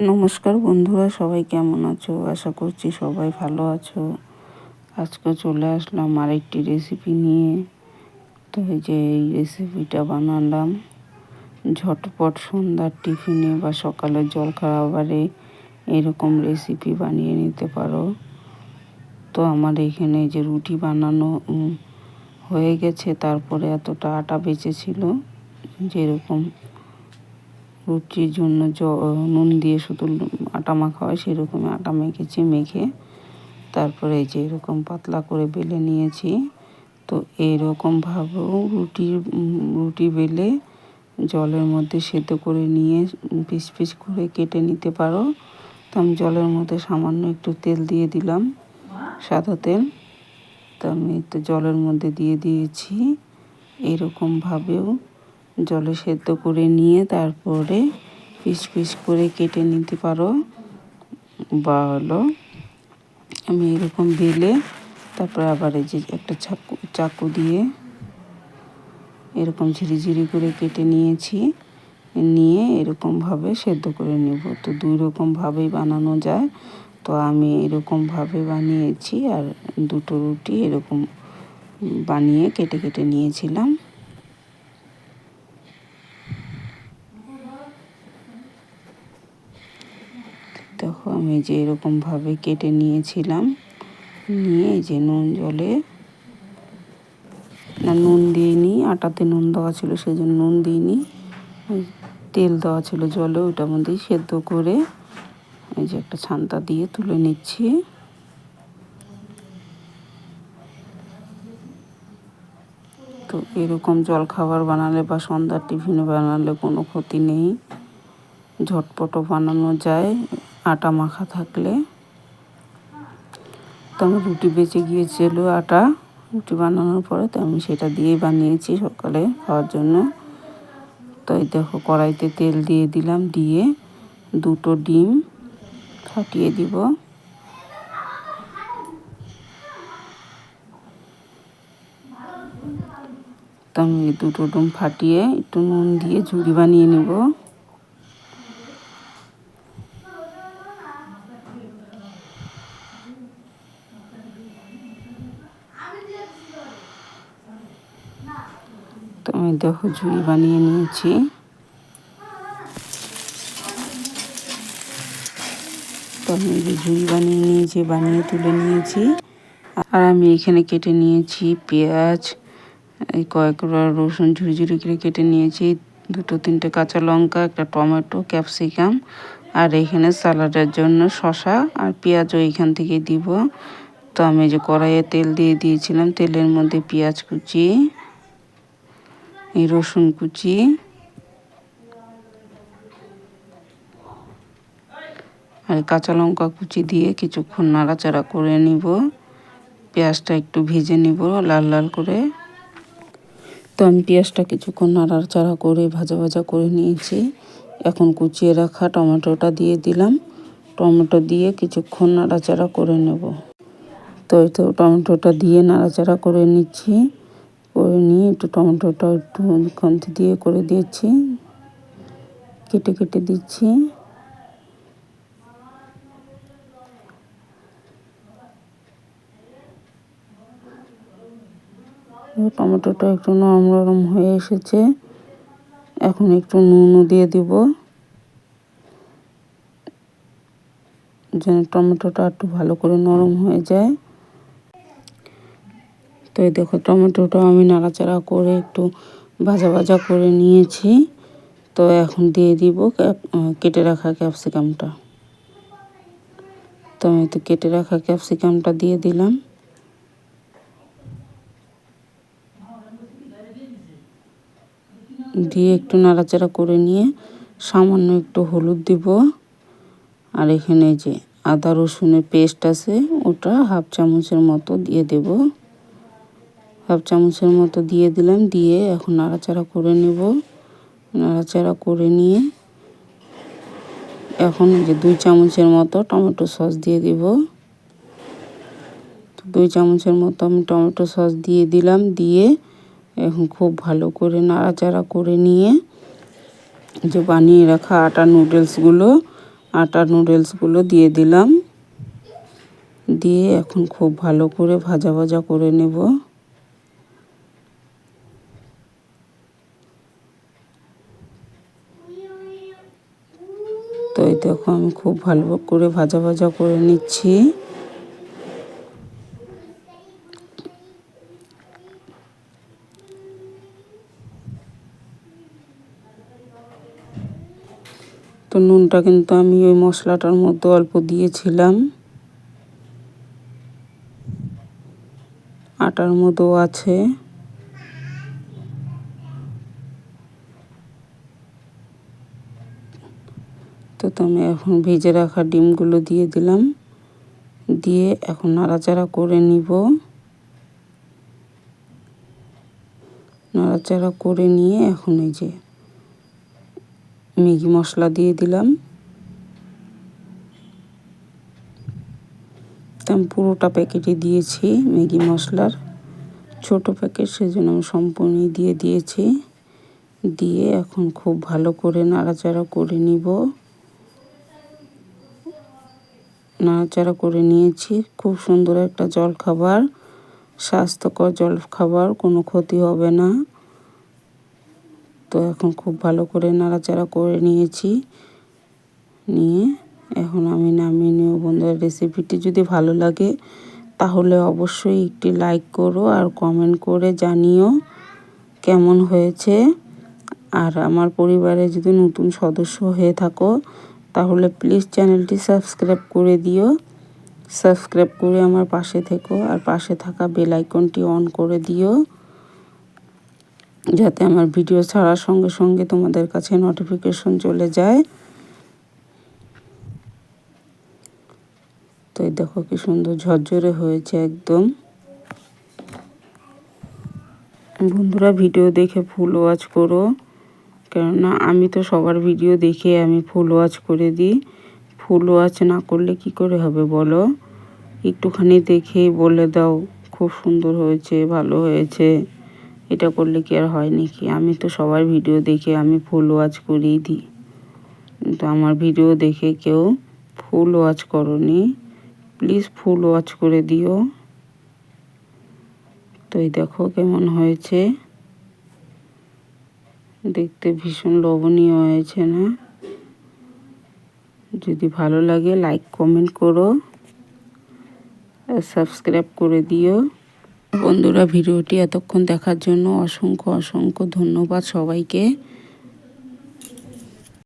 নমস্কার বন্ধুরা, সবাই কেমন আছো? আশা করছি সবাই ভালো আছো। আজকে চলে আসলাম আরেকটি রেসিপি নিয়ে। তো এই যে এই রেসিপিটা বানালাম। ঝটপট সন্ধ্যার টিফিনে বা সকালের জলখাবারে এরকম রেসিপি বানিয়ে নিতে পারো। তো আমার এখানে যে রুটি বানানো হয়ে গেছে। তারপরে এতটা আটা বেঁচেছিল, যেরকম রুটির জন্য জ, নুন দিয়ে শুধু আটা মাখা হয় সেরকম আটা মেখেছি, মেখে তারপরে এই যে এরকম পাতলা করে বেলে নিয়েছি। তো এরকমভাবেও রুটি রুটি বেলে জলের মধ্যে সেদ্ধ করে নিয়ে পিস পিস করে কেটে নিতে পারো। তো আমি জলের মধ্যে সামান্য একটু তেল দিয়ে দিলাম, সাদা তেল। তো আমি তো জলের মধ্যে দিয়ে দিয়েছি। এরকমভাবেও জলে সেদ্ধ করে নিয়ে তারপরে পিস পিস করে কেটে নিতে পারো। বা হলো আমি এরকম বেলে তারপরে আবার এই যে একটা চাকু চাকু দিয়ে এরকম ঝিরিঝিরি করে কেটে নিয়েছি। নিয়ে এরকমভাবে সেদ্ধ করে নেব। তো দুই রকমভাবেই বানানো যায়। তো আমি এরকমভাবে বানিয়েছি আর দুটো রুটি এরকম বানিয়ে কেটে কেটে নিয়েছিলাম। দেখো আমি যে এরকমভাবে কেটে নিয়েছিলাম, নিয়ে যে নুন জলে না নুন দিইনি, আটাতে নুন দেওয়া ছিল সেই জন্য নুন দিইনি। তেল দেওয়া ছিল জলে, ওইটার মধ্যেই সেদ্ধ করে এই যে একটা ছান্তা দিয়ে তুলে নিচ্ছি। তো এরকম জল খাবার বানালে বা সন্ধ্যার টিফিনে বানালে কোনো ক্ষতি নেই, ঝটপটও বানানো যায়। আটা মাখা থাকলে। তো আমার রুটি বেঁচে গিয়েছিল আটা। রুটি বানানোর পরে তো আমি সেটা দিয়েই বানিয়েছি সকালে খাওয়ার জন্য। তো এই দেখো কড়াইতে তেল দিয়ে দিলাম, দিয়ে দুটো ডিম ফাটিয়ে দিব। তো আমি দুটো ডিম ফাটিয়ে একটু নুন দিয়ে ঝুড়ি বানিয়ে নেব তো আমি দেখো ঝুড়ি বানিয়ে নিয়েছি। তো আমি যে ঝুড়ি বানিয়ে নিয়েছি, বানিয়ে তুলে নিয়েছি। আর আমি এখানে কেটে নিয়েছি পেঁয়াজ, এই কয়েক রসুন ঝুড়ি ঝুড়ি করে কেটে নিয়েছি। দুটো তিনটে কাঁচা লঙ্কা, একটা টমেটো, ক্যাপসিকাম। আর এখানে স্যালাডের জন্য শশা আর পেঁয়াজও এখান থেকে দিব। তো আমি যে কড়াইয়ে তেল দিয়ে দিয়েছিলাম, তেলের মধ্যে পেঁয়াজ কুচি। এই রসুন কুচি। আর কাঁচা লঙ্কা কুচি দিয়ে কিছুক্ষণ নাড়াচাড়া করে নিব। পেঁয়াজটা একটু ভেজে নিব লাল লাল করে। তো আমি পেঁয়াজটা কিছুক্ষণ নাড়াচাড়া করে ভাজা ভাজা করে নিয়েছি। এখন কুচিয়ে রাখা টমেটোটা দিয়ে দিলাম। টমেটো দিয়ে কিছুক্ষণ নাড়াচাড়া করে নেব। তো এই তো টমেটোটা দিয়ে নাড়াচাড়া করে নিচ্ছি। করে নিয়ে একটু টমেটোটা একটু খন্তি দিয়ে করে দিয়েছি। কেটে কেটে দিচ্ছি। টমেটোটা একটু নরম নরম হয়ে এসেছে। এখন একটু নুনও দিয়ে দিব। যেন টমেটোটা একটু ভালো করে নরম হয়ে যায়। তো এই দেখো টমেটোটা আমি নাড়াচাড়া করে একটু ভাজা ভাজা করে নিয়েছি। তো এখন দিয়ে দিব কেটে রাখা ক্যাপসিকামটা। তো আমি তো কেটে রাখা ক্যাপসিকামটা দিয়ে দিলাম। দিয়ে একটু নাড়াচাড়া করে নিয়ে সামান্য একটু হলুদ দিব। আর এখানে যে আদা রসুনের পেস্ট আছে, ওটা হাফ চামচের মতো দিয়ে দেব। হাফ চামচের মতো দিয়ে দিলাম, দিয়ে এখন নাড়াচাড়া করে নেব। নাড়াচাড়া করে নিয়ে এখন যে দুই চামচের মতো টমেটো সস দিয়ে দিব। দুই চামচের মতো আমি টমেটো সস দিয়ে দিলাম, দিয়ে এখন খুব ভালো করে নাড়াচাড়া করে নিয়ে যে বানিয়ে রাখা আটা নুডলসগুলো আটা নুডলসগুলো দিয়ে দিলাম। দিয়ে এখন খুব ভালো করে ভাজা ভাজা করে নেব তো এই দেখো আমি খুব ভালো করে ভাজা ভাজা করে নিচ্ছি। তো নুনটা কিন্তু আমি ওই মশলাটার মধ্যে অল্প দিয়েছিলাম। আটার মতো আছে। তো আমি এখন ভিজে রাখা ডিমগুলো দিয়ে দিলাম। দিয়ে এখন নাড়াচাড়া করে নিব। নাড়াচাড়া করে নিয়ে এখন এই যে ম্যাগি মশলা দিয়ে দিলাম। আমি পুরোটা প্যাকেটে দিয়েছি ম্যাগি মশলার। ছোট প্যাকেট সেজন্য আমি সম্পূর্ণই দিয়ে দিয়েছি। দিয়ে এখন খুব ভালো করে নাড়াচাড়া করে নিব। নাড়াচাড়া করে নিয়েছি। খুব সুন্দর একটা জল খাবার স্বাস্থ্যকর জল খাবার কোনো ক্ষতি হবে না। তো এখন খুব ভালো করে নাড়াচাড়া করে নিয়েছি। নিয়ে এখন আমি নামিয়ে নেব। বন্ধুরা রেসিপিটি যদি ভালো লাগে, তাহলে অবশ্যই একটি লাইক করো আর কমেন্ট করে জানিও কেমন হয়েছে। আর আমার পরিবারে যদি নতুন সদস্য হয়ে থাকো তাহলে প্লিজ চ্যানেলটি সাবস্ক্রাইব করে দিও। সাবস্ক্রাইব করে আমার পাশে থেকো আর পাশে থাকা বেল আইকনটি অন করে দিও। যাতে আমার ভিডিও ছাড়ার সঙ্গে সঙ্গে তোমাদের কাছে নোটিফিকেশন চলে যায়। তো এই দেখো কি সুন্দর ঝরঝরে হয়েছে একদম। বন্ধুরা ভিডিও দেখে ফুল ওয়াচ করো। কেননা আমি তো সবার ভিডিও দেখে আমি ফুল ওয়াচ করে দিই। ফুল ওয়াচ না করলে কি করে হবে বলো? একটুখানি দেখেই বলে দাও, খুব সুন্দর হয়েছে, ভালো হয়েছে। এটা করলে কি আর হয় নাকি? আমি তো সবার ভিডিও দেখে আমি ফুল ওয়াচ করেই দিই। কিন্তু আমার ভিডিও দেখে কেউ ফুল ওয়াচ করনি। প্লিজ ফুল ওয়াচ করে দিও। তো এই দেখো কেমন হয়েছে। দেখতে ভীষণ লোভনীয় হয়েছে, না? যদি ভালো লাগে লাইক কমেন্ট করো সাবস্ক্রাইব করে দিও। বন্ধুরা, ভিডিওটি এতক্ষণ দেখার জন্য অসংখ্য অসংখ্য ধন্যবাদ সবাইকে।